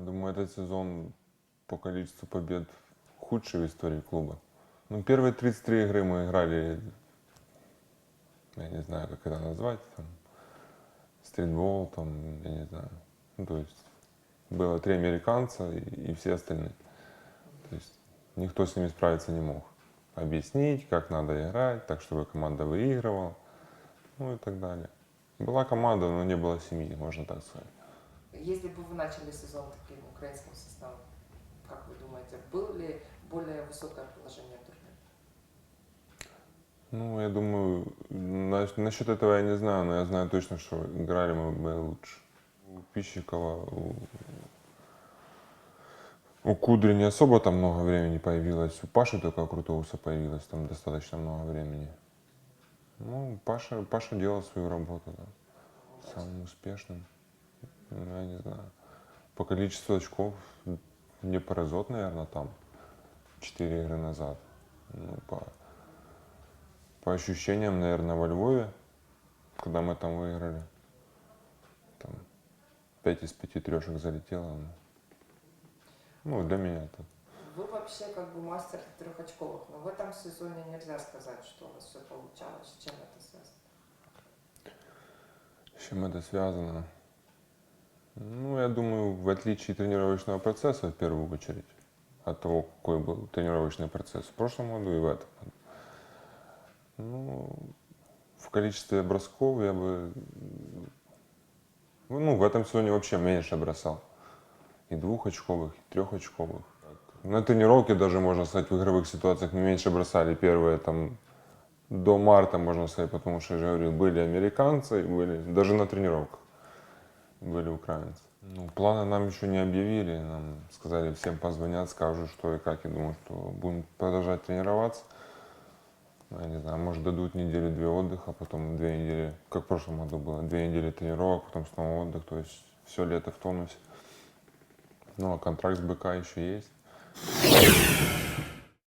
Думаю, этот сезон по количеству побед худший в истории клуба. Ну, первые 33 игры мы играли, я не знаю, как это назвать, там, стритбол, там, я не знаю. Ну, то есть было три американца и, и все остальные. То есть никто с ними справиться не мог. Объяснить, как надо играть, так, чтобы команда выигрывала, ну и так далее. Была команда, но не было семьи, можно так сказать. Если бы вы начали сезон таким украинским составом, как вы думаете, было ли более высокое положение в турнире? Ну, я думаю, на- насчет этого я не знаю, но я знаю точно, что играли мы бы лучше. У Пищикова, у, у Кудри не особо там много времени появилось. У Паши только Крутоуса появилось там достаточно много времени. Ну, Паша, Паша делал свою работу, да. Самым успешным. Ну, я не знаю. По количеству очков не поразот, наверное, там. Четыре игры назад. Ну, по, по ощущениям, наверное, во Львове, когда мы там выиграли, там 5 из 5 трешек залетело. ну. Ну, для меня это. Вы вообще как бы мастер трехочковых, но в этом сезоне нельзя сказать, что у вас все получалось. С чем это связано? С чем это связано? Ну, я думаю, в отличие тренировочного процесса, в первую очередь, от того, какой был тренировочный процесс в прошлом году и в этом. Ну, в количестве бросков я бы, ну, в этом сезоне вообще меньше бросал. И двухочковых, и трехочковых. На тренировке даже, можно сказать, в игровых ситуациях мы меньше бросали первые там до марта, можно сказать, потому что, я же говорю, были американцы, были даже на тренировках были украинцы. Ну, планы нам еще не объявили, нам сказали, всем позвонят, скажут, что и как. Я думаю, что будем продолжать тренироваться. Ну, Я не знаю, может дадут неделю-две отдыха, потом две недели, как в прошлом году было, две недели тренировок, потом снова отдых, то есть все лето в тонусе. Ну, а контракт с БК еще есть.